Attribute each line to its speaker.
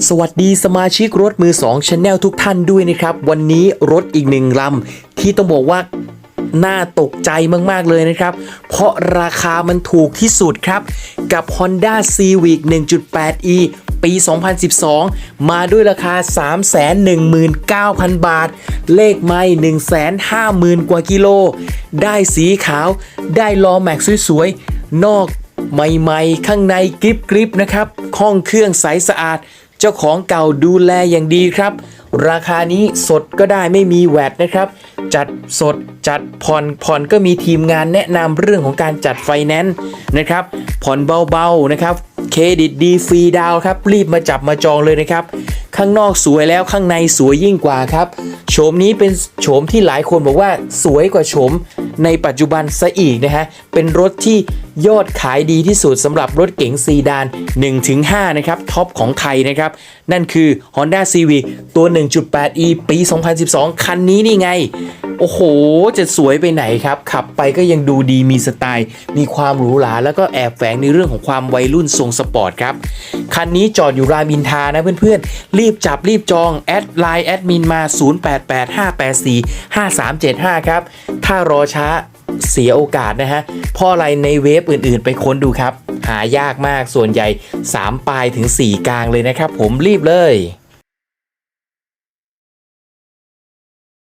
Speaker 1: สวัสดีสมาชิกรถมือ2 Channel ทุกท่านด้วยนะครับ วันนี้รถอีกหนึ่งลำที่ต้องบอกว่าน่าตกใจมากๆเลยนะครับ เพราะราคามันถูกที่สุดครับ กับ Honda Civic 1.8e ปี 2012 มาด้วยราคา 319,000 บาท เลขไม่150,000 กว่ากิโล ได้สีขาว ได้ล้อแม็กซ์สวยๆ นอกใหม่ๆ ข้างในกริบกริบๆ นะครับ ห้องเครื่องใสสะอาด เจ้าของเก่าดูแลอย่างดีครับ ราคานี้สดก็ได้ไม่มีแวดนะครับ จัดสดจัดผ่อนผ่อนก็มีทีมงานแนะนำเรื่องของการจัดไฟแนนซ์นะครับ ผ่อนเบาๆนะครับเครดิตดีฟรีดาวครับ รีบมาจับมาจองเลยนะครับ ข้างนอกสวยแล้วข้างในสวยยิ่งกว่าครับ โฉมนี้เป็นโฉมที่หลายคนบอกว่าสวยกว่าโฉมในปัจจุบันซะอีกนะฮะ เป็นรถที่ยอดขายดีที่สุดสำหรับรถเก๋งซีดาน 1-5 นะครับ ท็อปของไทยนะครับ นั่นคือ Honda Civic ตัว 1.8e ปี 2012 คันนี้นี่ไง โอ้โห จะสวยไปไหนครับ ขับไปก็ยังดูดีมีสไตล์ มีความหรูหราแล้วก็แอบแฝงในเรื่องของความวัยรุ่นทรงสปอร์ตครับ คันนี้จอดอยู่รามอินทานะเพื่อนๆ รีบจับรีบจอง แอดไลน์แอดมินมา 0885845375 ครับ ถ้ารอช้าเสียโอกาสนะฮะพราะอะไรในเว็บอื่นๆ ไปค้นดูครับ หายากมากส่วนใหญ่ 3 ปลายถึง 4 กลางเลยนะครับ ผมรีบเลย